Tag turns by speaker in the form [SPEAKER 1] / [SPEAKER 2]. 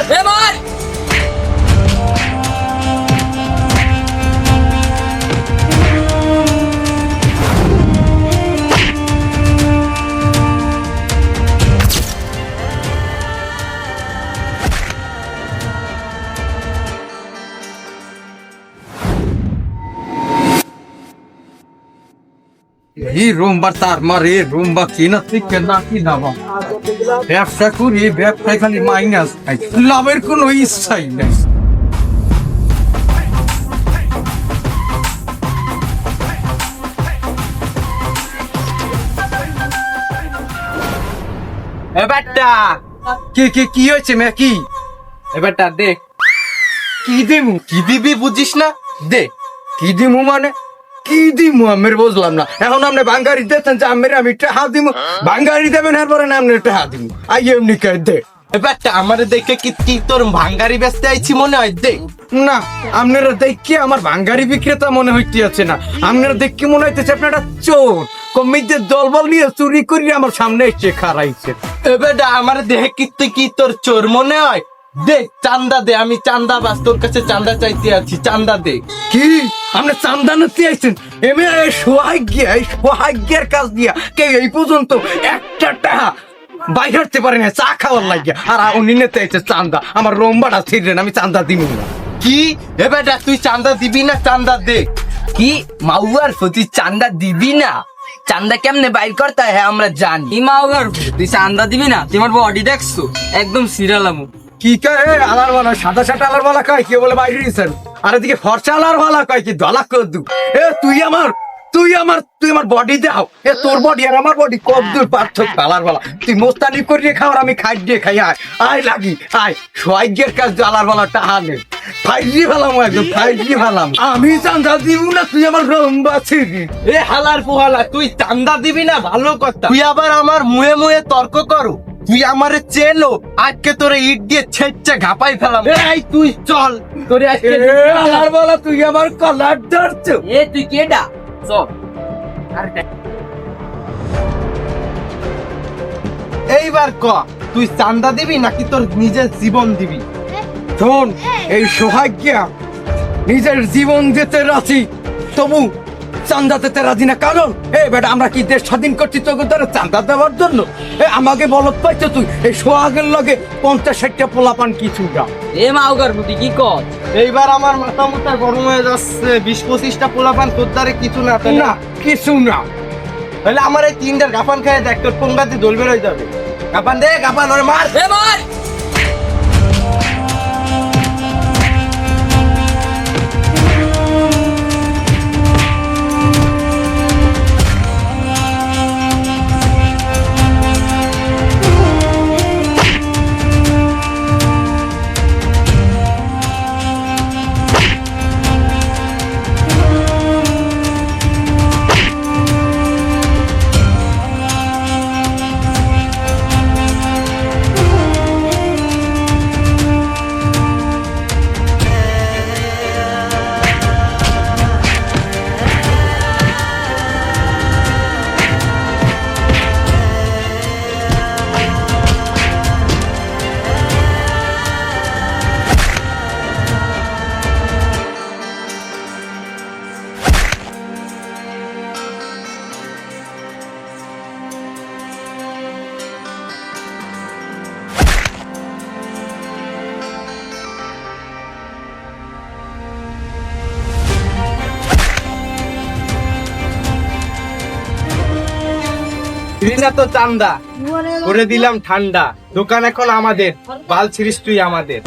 [SPEAKER 1] মার এই রুম্বার তার মারে রুম্বা কিনা থেকে না কিনা বা ব্যবসা করি, ব্যবসায় খালি মাইনাস লাভের কোনো ইচ্ছাই নেই।
[SPEAKER 2] এবারটা
[SPEAKER 1] কি কি কি হয়েছে মে কি
[SPEAKER 2] এবারটা দেখ।
[SPEAKER 1] কি দিমু? কি দিবি বুঝিস না? দে কি দিমু মানে? কি দিমু? আমের বুঝলাম না। এখন আপনি বাঙ্গারি দিতেন যে আমের আমি টাহা দিমু। বাঙ্গারি দেবেন এরপরে না আপনি টাহা দিমু। আই এমনি কে দে।
[SPEAKER 2] এবারটা আমারে দেখে কি কি তোর ভাঙ্গারি আইছি মনে হয়?
[SPEAKER 1] না আপনারা দেখি আমার বাঙ্গারি বিক্রেতা মনে হইতে আছে না। আপনারা দেখি মনে হইতেছে আপনারা চোর। কমিটির দলবল নিয়ে চুরি করে আমার সামনে এসে খারাইছে
[SPEAKER 2] এবারটা আমারে দেখে কি কি তোর চোর মনে হয়? দেখ চান্দা দে আমি চান্দা বাস তোর কাছে চান্দা চাইতে আছি চান্দা দে।
[SPEAKER 1] কি? আপনি চান্দা নিতে আইছেন? এমনি এই সোহাগ্য এই সোহাগ্যের কাজ দিয়া কে এই পর্যন্ত একটা টাকা বাইরে হাঁটতে পারে না চা খাওয়ার লাগিয়া। আর উনি নিতে আইছে চান্দা। আমার রম্বাটা ছিড়লেন আমি চান্দা দিব না।
[SPEAKER 2] কি? এবারটা তুই চান্দা দিবি না চান্দা দে।
[SPEAKER 3] কি? মাউয়ার প্রতি চান্দা দিবি না? চান্দা কেমনে বাইর করতে হ্যাঁ আমরা জানি।
[SPEAKER 4] মাওগার তুই চান্দা দিবি না তোমার বডি দেখছ? একদম সিরিয়াল সিরালামু
[SPEAKER 1] কি কয়? আলার বালা সাদা সাদা আলার বালা কয়? কি বলে বাইরে দিয়েছেন আর এদিকে ফর্সা আলার বালা কয়? কি দলা কদ্দু এ তুই আমার তুই আমার তুই আমার বডি দাও এ তোর বডি আর আমার বডি কত দূর পার্থক্য আলার বালা। তুই মোস্তানি করিয়ে খাওয়ার আমি খাই দিয়ে খাই। আয় আয় লাগি আয়। সোয়াগ্যের কাজ আলার বালা টাহা নে। ফাইজি ফেলাম একদম ফাইজি ফেলাম। আমি চান্দা দিব না তুই আমার রম্বা ছিড়ি।
[SPEAKER 2] এ হালার পোহালা তুই চান্দা দিবি না ভালো কথা। তুই আবার আমার মুয়ে মুয়ে তর্ক করো। তুই আমারে চেনো আজকে তোরে ইট দিয়ে ছেচ্ছে ঘাপাই ফেলাম। এই তুই চল তোরে আজকে
[SPEAKER 1] এ আলার বালা তুই আমার কলার ধরছো।
[SPEAKER 3] এ তুই কেডা? চল।
[SPEAKER 2] এইবার ক তুই চান্দা দিবি নাকি তোর নিজের জীবন দিবি?
[SPEAKER 1] শোন এই। সৌভাগ্যা নিজের জীবন দিতে রাজি। তবু চান্দা দিতে রাজি না। কারণ এ বেটা আমরা কি দেশ স্বাধীন করছি তোকে ধরে চান্দা দেওয়ার জন্য? এ আমাকে বলত পাইছো তুই? এই সোহাগের লগে পঞ্চাশ ষাটটা পোলাপান কিছু না
[SPEAKER 4] এ মাওগার প্রতি কি কর?
[SPEAKER 2] এইবার আমার মাথা মুথা গরম হয়ে যাচ্ছে বিশ পঁচিশটা পোলাপান তোর দ্বারে কিছু না তাই
[SPEAKER 1] না কিছু না।
[SPEAKER 2] তাহলে আমার এই তিনটার গাফান খেয়ে দেখ তোর পোঙ্গাতে দোল বেরোয় যাবে? গাফান দে গাফান ওরে মার!
[SPEAKER 4] এ মার!
[SPEAKER 2] না তো চান্দা। করে দিলাম ঠান্ডা। দোকান এখন আমাদের। বাল ছিড়িস তুই আমাদের।